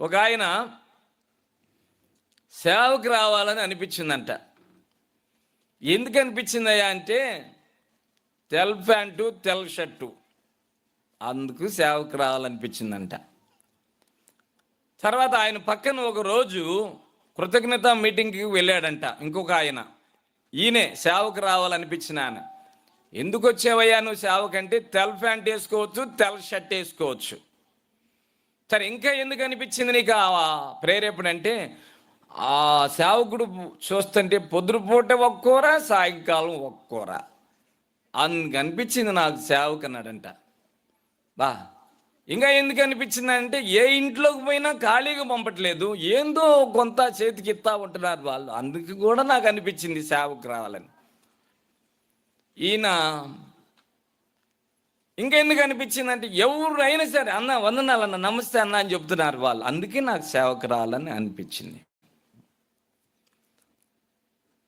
ఒక ఆయన సేవకు రావాలని అనిపించిందంట. ఎందుకు అనిపించిందయ్యా అంటే తెల్ ప్యాంటు తెల్ షర్టు. అందుకు సేవకు రావాలనిపించిందంట. తర్వాత ఆయన పక్కన ఒక రోజు కృతజ్ఞత మీటింగ్కి వెళ్ళాడంట ఇంకొక ఆయన. ఈయనే సేవకు రావాలనిపించిన ఆయన. ఎందుకు వచ్చావయ్యా నువ్వు సేవకంటే తెల్ ప్యాంట్ వేసుకోవచ్చు తెల్ షర్ట్ వేసుకోవచ్చు. సరే ఇంకా ఎందుకు అనిపించింది నీకు ఆ ప్రేరేపణ అంటే ఆ సేవకుడు చూస్తుంటే పొద్దుపూట ఒక సాయంకాలం ఒక అందుకు అనిపించింది నాకు సేవకు అన్నాడంట. బా ఇంకా ఎందుకు అనిపించింది అంటే ఏ ఇంట్లోకి పోయినా ఖాళీగా పంపట్లేదు ఏందో కొంత చేతికి ఇస్తా ఉంటున్నారు వాళ్ళు. అందుకు కూడా నాకు అనిపించింది సేవకు రావాలని. ఈయన ఇంకెందుకు అనిపించింది అంటే ఎవరైనా సరే అన్న వందనాలన్న నమస్తే అన్న అని చెప్తున్నారు వాళ్ళు. అందుకే నాకు సేవకు రావాలని అనిపించింది.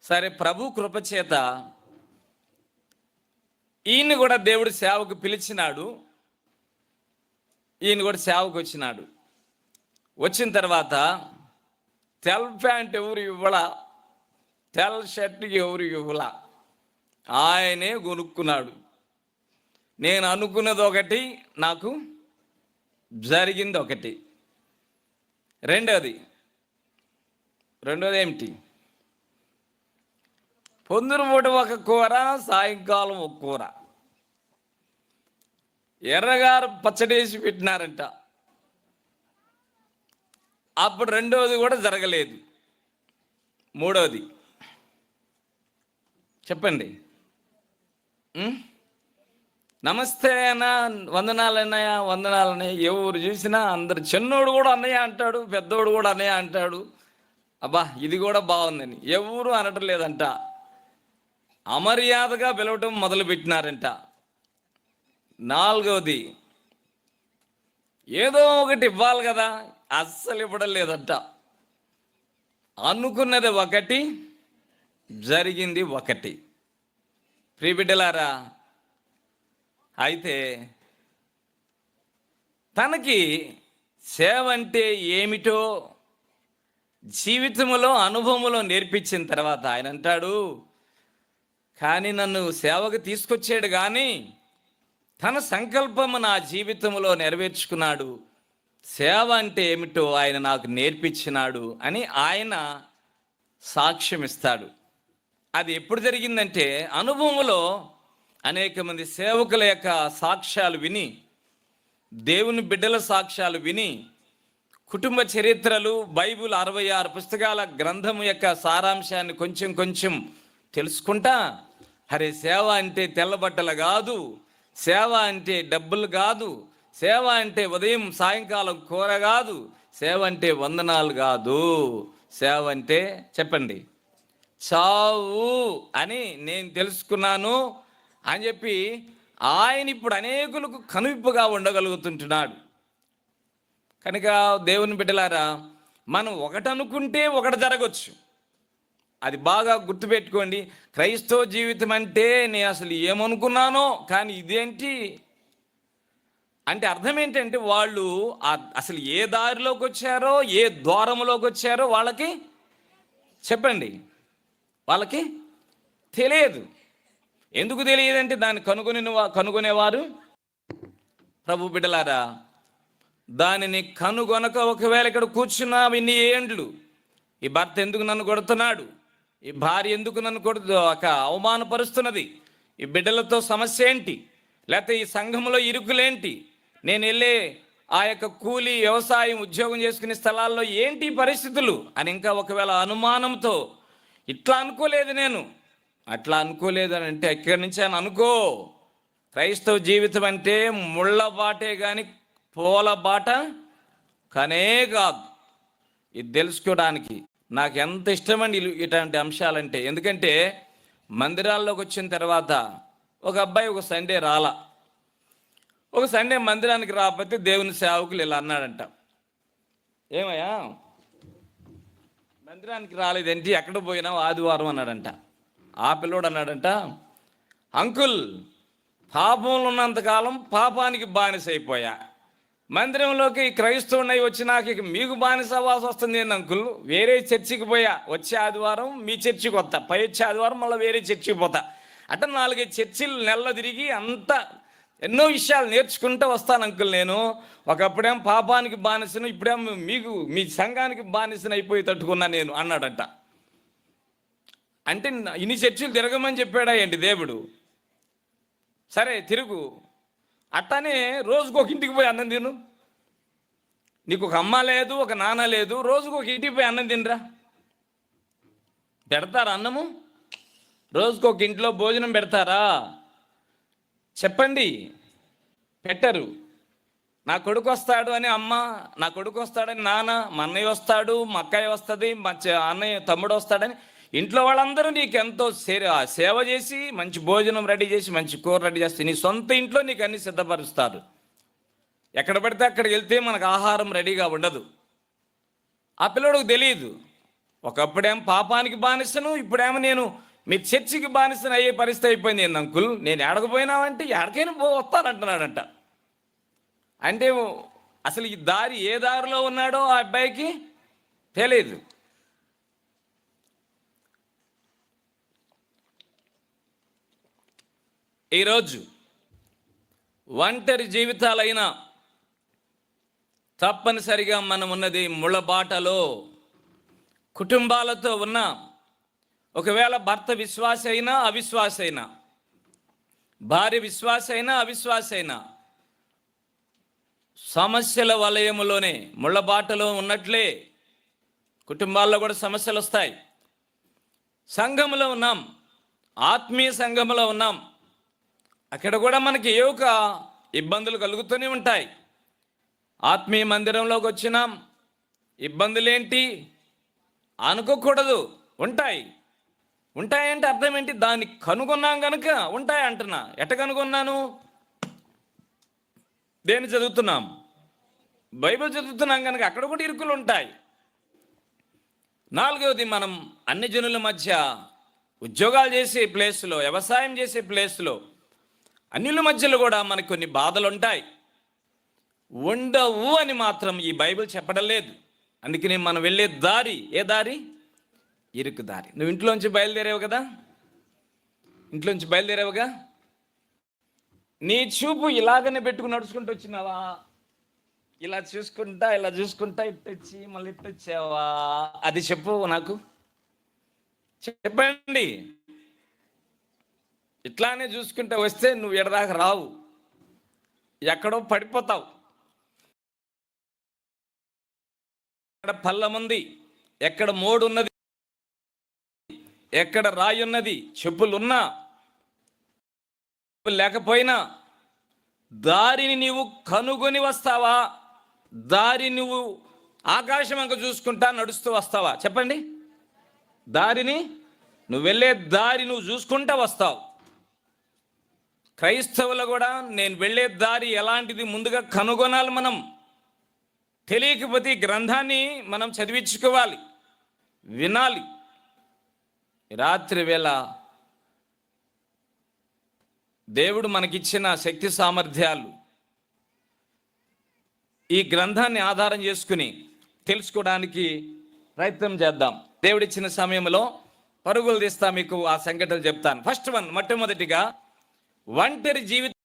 సరే ప్రభు కృపచేత ఈయన్ని కూడా దేవుడు సేవకు పిలిచినాడు. ఈయన కూడా సేవకు వచ్చినాడు. వచ్చిన తర్వాత తెల్ ప్యాంట్ ఎవరు ఇవ్వలా తెల్ షర్ట్ ఎవరు ఇవ్వలా ఆయనే కొనుక్కున్నాడు నేను అనుకున్నది ఒకటి నాకు జరిగింది ఒకటి. రెండోది రెండోది ఏమిటి? పొందురుపూట ఒక కూర సాయంకాలం ఒక కూర. ఎర్రగారు పచ్చడేసి పెట్టినారంట. అప్పుడు రెండవది కూడా జరగలేదు. మూడవది చెప్పండి. నమస్తే అన్న వందనాలు వందనాలన్నయ్య ఎవరు చూసినా అందరు చిన్నోడు కూడా అన్నయ్య అంటాడు పెద్దోడు కూడా అన్నయ్య అంటాడు. అబ్బా ఇది కూడా బాగుందని. ఎవరు అనటం లేదంట. అమర్యాదగా పిలవటం మొదలుపెట్టినారంట. నాలుగవది ఏదో ఒకటి ఇవ్వాలి కదా అస్సలు ఇవ్వడం లేదంట. అనుకున్నది ఒకటి జరిగింది ఒకటి. ప్రియబిడ్డలారా అయితే తనకి సేవ అంటే ఏమిటో జీవితంలో అనుభవంలో నేర్పించిన తర్వాత ఆయన అంటాడు కానీ నన్ను సేవకు తీసుకొచ్చాడు కానీ తన సంకల్పము నా జీవితంలో నెరవేర్చుకున్నాడు. సేవ అంటే ఏమిటో ఆయన నాకు నేర్పించినాడు అని ఆయన సాక్ష్యం ఇస్తాడు అది ఎప్పుడు జరిగిందంటే అనుభవంలో అనేక మంది సేవకుల యొక్క సాక్ష్యాలు విని దేవుని బిడ్డల సాక్ష్యాలు విని కుటుంబ చరిత్రలు బైబిల్ అరవై ఆరు పుస్తకాల గ్రంథం యొక్క సారాంశాన్ని కొంచెం కొంచెం తెలుసుకుంటా. అరే సేవ అంటే తెల్లబట్టలు కాదు సేవ అంటే డబ్బులు కాదు సేవ అంటే ఉదయం సాయంకాలం కూర కాదు సేవ అంటే వందనాలు కాదు. సేవ అంటే చెప్పండి. చావు అని నేను తెలుసుకున్నాను అని చెప్పి ఆయన ఇప్పుడు అనేకులకు కనువిప్పుగా ఉండగలుగుతుంటున్నాడు. కనుక దేవుని బిడ్డలారా మనం ఒకటనుకుంటే ఒకటి జరగచ్చు. అది బాగా గుర్తుపెట్టుకోండి. క్రైస్తవ జీవితం అంటే నేను అసలు ఏమనుకున్నానో కానీ ఇదేంటి? అంటే అర్థం ఏంటంటే వాళ్ళు అసలు ఏ దారిలోకి వచ్చారో ఏ ద్వారంలోకి వచ్చారో వాళ్ళకి చెప్పండి. వాళ్ళకి తెలియదు. ఎందుకు తెలియదంటే దాన్ని కనుగొని కనుగొనేవారు? ప్రభు బిడ్డలారా దానిని కనుగొనక ఒకవేళ ఇక్కడ కూర్చున్నా ఇన్ని ఏండ్లు. ఈ భర్త ఎందుకు నన్ను కొడుతున్నాడు? ఈ భార్య ఎందుకు నన్ను కొడు ఒక అవమానపరుస్తున్నది? ఈ బిడ్డలతో సమస్య ఏంటి? లేకపోతే ఈ సంఘంలో ఇరుకులేంటి? నేను వెళ్ళే ఆ యొక్క కూలి వ్యవసాయం ఉద్యోగం చేసుకునే స్థలాల్లో ఏంటి పరిస్థితులు? అని ఇంకా ఒకవేళ అనుమానంతో ఇట్లా అనుకోలేదు నేను. అట్లా అనుకోలేదని అంటే ఎక్కడి నుంచి అని అనుకో. క్రైస్తవ జీవితం అంటే ముళ్ళ బాటే కానీ పూల బాట కనే కాదు. ఇది తెలుసుకోవడానికి నాకు ఎంత ఇష్టమండి ఇటువంటి అంశాలంటే. ఎందుకంటే మందిరాల్లోకి వచ్చిన తర్వాత ఒక అబ్బాయి ఒక సండే రాలా. ఒక సండే మందిరానికి రాకపోతే దేవుని సేవకులు ఇలా అన్నాడంట. ఏమయ్యా? మందిరానికి రాలేదేంటి? ఎక్కడ పోయినావు? ఆదివారం అన్నాడంట. ఆ పిల్లోడు అన్నాడంట అంకుల్ పాపంలో ఉన్నంతకాలం పాపానికి బానిస అయిపోయా. మందిరంలోకి క్రైస్తవునై వచ్చినాక ఇక మీకు అవ్వాల్సి వస్తుంది ఏంది అంకుల్? వేరే చర్చికి పోయా. వచ్చే ఆదివారం మీ చర్చికి వస్తా పై వచ్చే ఆదివారం మళ్ళీ వేరే చర్చికి పోతా. అంటే నాలుగైదు చర్చిలు నెలలో తిరిగి అంత ఎన్నో విషయాలు నేర్చుకుంటూ వస్తాను అంకుల్ నేను. ఒకప్పుడేం పాపానికి బానిసను ఇప్పుడేం మీకు మీ సంఘానికి బానిసను అయిపోయి తట్టుకున్నా నేను అన్నాడట. అంటే ఇన్ని చర్చిలు తిరగమని చెప్పాడా ఏంటి దేవుడు? సరే తిరుగు. అట్టానే రోజుకు ఒక ఇంటికి పోయి అన్నం తిను. నీకు ఒక అమ్మ లేదు ఒక నాన్న లేదు రోజుకు ఒక ఇంటికి పోయి అన్నం తినరా? పెడతారా అన్నము? రోజుకు ఒక ఇంట్లో భోజనం పెడతారా? చెప్పండి. పెట్టరు. నా కొడుకు వస్తాడు అని అమ్మ నా కొడుకు వస్తాడని నాన్న మా అన్నయ్య వస్తాడు మా అక్కయ్య వస్తుంది మా అన్నయ్య తమ్ముడు వస్తాడని ఇంట్లో వాళ్ళందరూ నీకు ఎంతో సేవ చేసి మంచి భోజనం రెడీ చేసి మంచి కూర రెడీ చేస్తే నీ సొంత ఇంట్లో నీకు అన్ని సిద్ధపరుస్తారు. ఎక్కడ పడితే అక్కడికి వెళ్తే మనకు ఆహారం రెడీగా ఉండదు. ఆ పిల్లడికి తెలియదు ఒకప్పుడేం పాపానికి బానిసను ఇప్పుడేమో నేను మీ చర్చికి బానిసను అయ్యే పరిస్థితి అయిపోయింది. ఏంది అంకుల్? నేను ఎడకపోయినావంటే ఎక్కడికైనా పో వస్తానంటున్నాడంట. అంటే అసలు ఈ దారి ఏ దారిలో ఉన్నాడో ఆ అబ్బాయికి తెలియదు ఈరోజు ఒంటరి జీవితాలైనా తప్పనిసరిగా మనం ఉన్నది ముళ్ళబాటలో కుటుంబాలతో ఉన్న ఒకవేళ భర్త విశ్వాస అయినా అవిశ్వాస అయినా భార్య విశ్వాస అయినా అవిశ్వాస అయినా సమస్యల వలయములోనే ముళ్ళబాటలో ఉన్నట్లే కుటుంబాల్లో కూడా సమస్యలు వస్తాయి సంఘములో ఉన్నాం ఆత్మీయ సంఘములో ఉన్నాం అక్కడ కూడా మనకి ఏ ఒక ఇబ్బందులు కలుగుతూనే ఉంటాయి. ఆత్మీయ మందిరంలోకి వచ్చినాం ఇబ్బందులేంటి? అనుకోకూడదు. ఉంటాయి. ఉంటాయంటే అర్థం ఏంటి? దాన్ని కనుగొన్నాం కనుక ఉంటాయి అంటున్నా. ఎట కనుగొన్నాను? దేన్ని చదువుతున్నాం? బైబిల్ చదువుతున్నాం కనుక అక్కడ కూడా ఇరుకులు ఉంటాయి. నాలుగవది మనం అన్ని జనుల మధ్య ఉద్యోగాలు చేసే ప్లేస్లో వ్యవసాయం చేసే ప్లేస్లో అన్యుల మధ్యలో కూడా మనకు కొన్ని బాధలు ఉంటాయి ఉండవు అని మాత్రం ఈ బైబిల్ చెప్పడం లేదు. అందుకనే మనం వెళ్ళే దారి ఏ దారి? ఇరుకు దారి. నువ్వు ఇంట్లోంచి బయలుదేరావు కదా? ఇంట్లోంచి బయలుదేరావుగా నీ చూపు ఇలాగనే పెట్టుకుని నడుచుకుంటూ వచ్చినావా? ఇలా చూసుకుంటా ఇలా చూసుకుంటా ఇట్టొచ్చి మళ్ళీ ఇట్టొచ్చావా అది చెప్పు నాకు. చెప్పండి. ఇట్లానే చూసుకుంటే వస్తే నువ్వు ఎడదాకా రావు. ఎక్కడో పడిపోతావు. ఎక్కడ పల్లముంది ఎక్కడ మోడు ఉన్నది? ఎక్కడ రాయి ఉన్నది? చెప్పులున్నా చెప్పులు లేకపోయినా? దారిని నీవు కనుగొని వస్తావా? దారి నువ్వు ఆకాశం అంక చూసుకుంటా నడుస్తూ వస్తావా? చెప్పండి. దారిని? నువ్వు వెళ్ళే దారి నువ్వు చూసుకుంటా వస్తావు. క్రైస్తవులు కూడా నేను వెళ్ళే దారి ఎలాంటిది ముందుగా కనుగొనాలి మనం? తెలియకపోతే ఈ గ్రంథాన్ని మనం చదివించుకోవాలి వినాలి. రాత్రి వేళ దేవుడు మనకిచ్చిన శక్తి సామర్థ్యాలు ఈ గ్రంథాన్ని ఆధారం చేసుకుని తెలుసుకోవడానికి ప్రయత్నం చేద్దాం. దేవుడిచ్చిన సమయంలో పరుగులు తీస్తా మీకు ఆ సంఘటనలు చెప్తాను. ఫస్ట్ వన్ మొట్టమొదటిగా ఒంటరి జీవితం